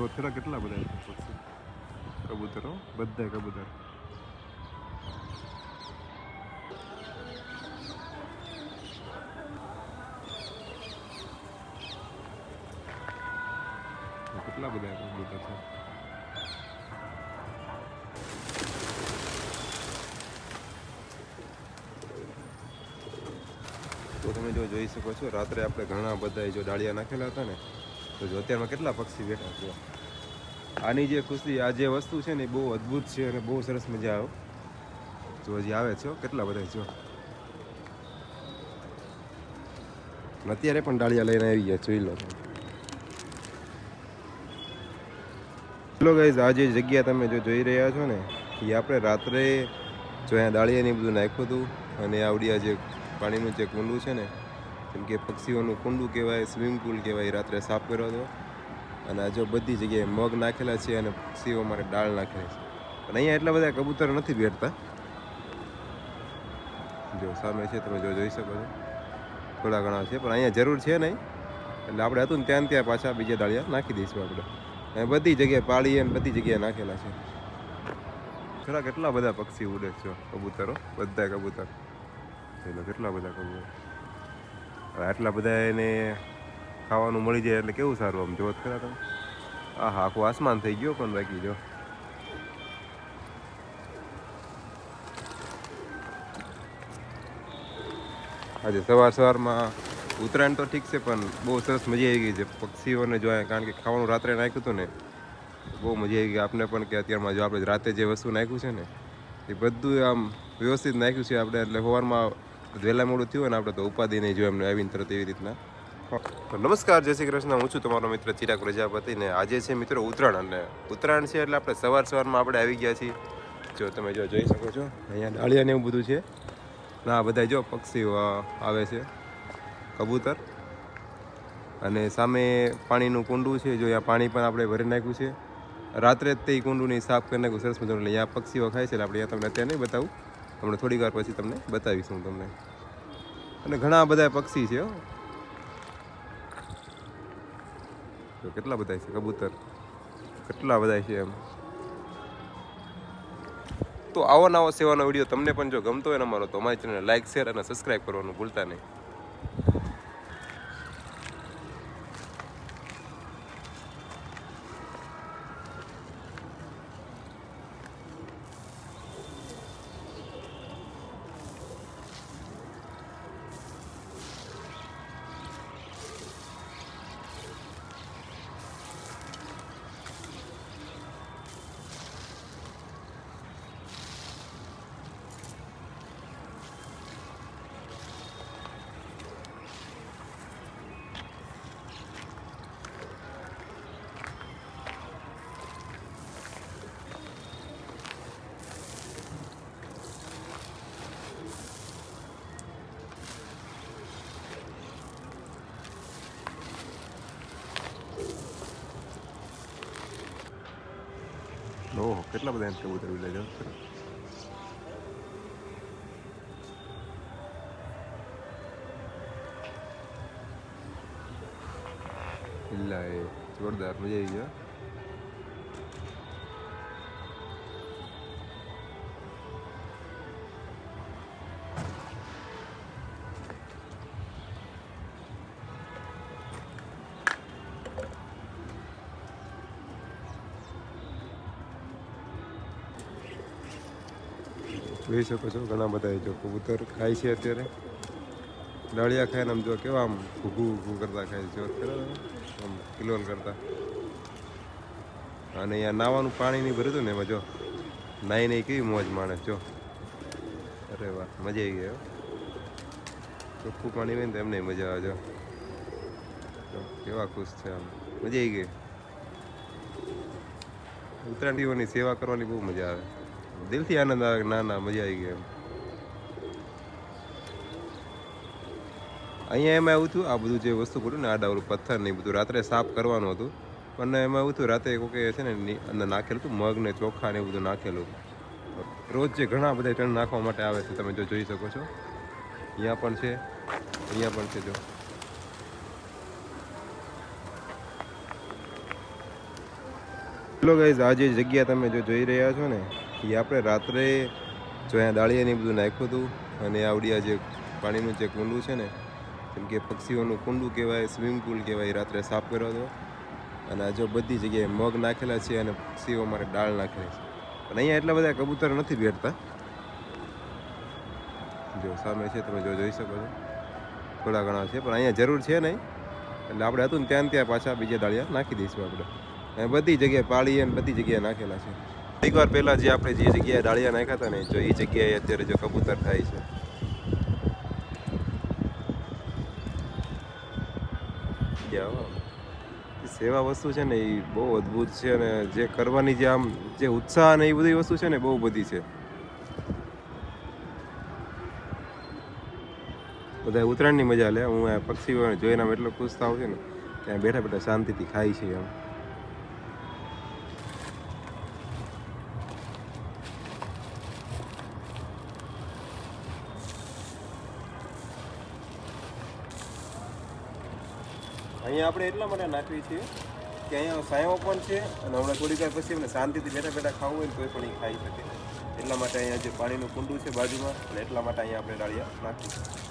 જો અત્યારે કેટલા બધા કબૂતરો? બધા કબૂતર. કેટલા બધા કબૂતર છે? તો તમે જો જોઈ શકો છો, રાત્રે આપણે ઘણા બધા જો ડાળિયા નાખેલા હતા ને તો જો અત્યારમાં કેટલા પક્ષી બેઠા છે. આની જે ખુશી, આ જે વસ્તુ છે ને એ બહુ અદ્ભુત છે અને બહુ સરસ મજા આવે. જો હજી આવે છો કેટલા બધા જો અત્યારે પણ ડાળિયા લઈને આવી ગયા જોઈ લો ચલો ગાઈઝ આ જે જગ્યા તમે જો જોઈ રહ્યા છો ને, એ આપણે રાત્રે જો અહીંયા દાળિયાની બધું નાખ્યું હતું અને આવડી જે પાણીનું જે કુંડું છે ને જેમ કે પક્ષીઓનું કુંડું કહેવાય, સ્વિમિંગ પુલ કહેવાય રાત્રે સાફ કર્યો હતો. અને આ જો બધી જગ્યાએ મગ નાખેલા છે અને પક્ષીઓ માટે ડાળ નાખેલી છે. પણ અહીંયા એટલા બધા કબૂતર નથી બેઠતા. જો સામે છે, તમે જો જોઈ શકો છો. થોડા ઘણા છે, પણ અહીંયા જરૂર છે નહીં. એટલે આપણે હતું ને ત્યાં ત્યાં પાછા બીજા દાળિયા નાખી દઈશું આપણે. અને બધી જગ્યાએ પાળી અને બધી જગ્યાએ નાખેલા છે. ખરા કેટલા બધા પક્ષી ઉડે છે કબૂતરો? બધા કબૂતર. એટલે કેટલા બધા કબૂતર? હવે આટલા બધા એને ખાવાનું મળી જાય એટલે કેવું સારું આમ જોત ખરા તમે? આ હા આખું આસમાન થઈ ગયો પણ બાકી જો. આજે સવાર સવારમાં ઉત્તરાયણ તો ઠીક છે, પણ બહુ સરસ મજા આવી ગઈ છે. પક્ષીઓને જોયા કારણ કે ખાવાનું રાત્રે નાખ્યું હતું ને, બહુ મજા આવી ગઈ. આપણે પણ કે અત્યારમાં જો આપણે રાતે જે વસ્તુ નાખ્યું છે ને, એ બધું આમ વ્યવસ્થિત નાખ્યું છે આપણે. એટલે સવારમાં વહેલા મોડું થયું હોય ને આપણે તો ઉપાધિ નહીં જોયું એમને આવીને તરત એવી રીતના તો નમસ્કાર, જય શ્રી કૃષ્ણ. હું છું તમારો મિત્ર ચિરાગ પ્રજાપતિ ને આજે છે મિત્રો ઉત્તરાયણ અને ઉત્તરાયણ છે એટલે આપણે સવાર સવારમાં આપણે આવી ગયા છીએ. જો તમે જો જોઈ શકો છો, અહીંયા ડાળિયા ને એવું બધું છે. ના બધા જો પક્ષીઓ આવે છે, કબૂતર. અને સામે પાણીનું કુંડું છે, જો અહીંયા પાણી પણ આપણે ભરી નાખ્યું છે. રાત્રે જ તે કુંડુંની સાફ કરી નાખ્યું, સરસ મજાનું. અહીંયા પક્ષીઓ ખાય છે, એટલે આપણે અહીંયા તમને અત્યારે નહીં બતાવું. હમણાં થોડીક વાર પછી તમને બતાવીશ હું તમને. અને ઘણા બધા પક્ષી છે જો કેટલા બધા છે, કબૂતર? કેટલા બધા છે એમ? તો આવો નવો સેવાનો વીડિયો તમને પણ જો ગમતો હોય ને અમારો, તો અમારી ચેનલ લાઈક શેર અને સબસ્ક્રાઈબ કરવાનું ભૂલતા નહીં ઓહો કેટલા બધા એમ કબૂતર વિલે જાવ ઇલ્લા એ જોરદાર જોઈ શકો છો ઘણા બધા જો કબૂતર ખાય છે અત્યારે. ડાળિયા ખાઈને આમ જો કેવા આમ ઘૂઘું ઘૂઘું કરતા ખાય છે. આમ કિલોલ કરતા. અને અહીંયા નાવાનું પાણી નહીં ભર્યું ને એમાં જો. નાઈ નહીં કેવી મોજ માણસ જો. અરે વાહ, મજા આવી ગઈ. ચોખ્ખું પાણી હોય ને તો એમને મજા આવે, જો. કેવા ખુશ છે આમ. મજા આવી ગઈ. ઉત્તરાયણીઓની સેવા કરવાની બહુ મજા આવે. દિલથી આનંદ આવે ના ના, મજા આવી ગઈ એમ. અહીંયા એમાં એવું થયું આ બધું જે વસ્તુ ખોટું ને આડા ઓલું પથ્થર ને એ બધું રાત્રે સાફ કરવાનું હતું. પણ એમાં એવું થયું રાતે કોકે છે ને અંદર નાખેલું હતું, મગ ને ચોખા ને એવું બધું નાખેલું. રોજ જે ઘણા બધા ટન નાખવા માટે આવે છે, તમે જો જોઈ શકો છો. અહીંયા પણ છે, અહીંયા પણ છે, જો. ચલો ગાઈઝ આ જગ્યા તમે જો જોઈ રહ્યા છો ને એ આપણે રાત્રે જો અહીંયા દાળિયાને બધું નાખ્યું હતું અને આવડિયા જે પાણીનું જે કુંડું છે ને, જેમ કે પક્ષીઓનું કુંડું કહેવાય, સ્વિમિંગ પુલ કહેવાય રાત્રે સાફ કર્યો હતો. અને જો બધી જગ્યાએ મગ નાખેલા છે અને પક્ષીઓ માટે દાળ નાખેલી છે. પણ અહીંયા એટલા બધા કબૂતર નથી બેઠતા જો સામે છે, તમે જો જોઈ શકો છો. થોડા ઘણા છે, પણ અહીંયા જરૂર છે નહીં. એટલે આપણે હતું ને ત્યાં ત્યાં પાછા બીજા દાળિયા નાખી દઈશું આપણે. બધી જગ્યાએ પાળીએ બધી જગ્યાએ નાખેલા છે. એકવાર પહેલાં જે આપણે જે જગ્યાએ દાળિયા નાખ્યા હતા ને, જો એ જગ્યાએ અત્યારે જો કબૂતર થાય છે. સેવા વસ્તુ છે ને, એ બહુ અદ્ભુત છે અને જે કરવાની જે આમ જે ઉત્સાહ અને એ બધી વસ્તુ છે ને બહુ બધી છે. બધા ઉત્તરાયણની મજા લે. હું પક્ષીઓને જોઈને આમ એટલો ખુશ થાવ છું ને, ત્યાં બેઠા બેઠા શાંતિથી ખાઈ છે એમ. અહીંયા આપણે એટલા માટે નાખવી છે કે અહીંયા સાયો પણ છે અને હમણાં થોડીક વાર પછી એમને શાંતિથી બેઠા બેઠા ખાવું હોય ને કોઈ પણ એ ખાઈ શકે. એટલા માટે અહીંયા જે પાણીનું કુંડું છે બાજુમાં, એટલે એટલા માટે અહીંયા આપણે ડાળિયા નાખી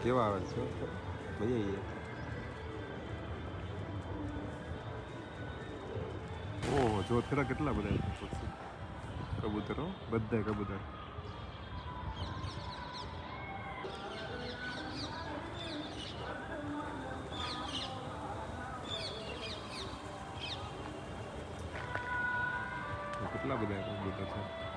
કેવા આવે છે? મજા આવી જાય ઓહો જો અત્યારે કેટલા બધા કબૂતરો? બધા કબૂતર. કેટલા બધા કબૂતર છે?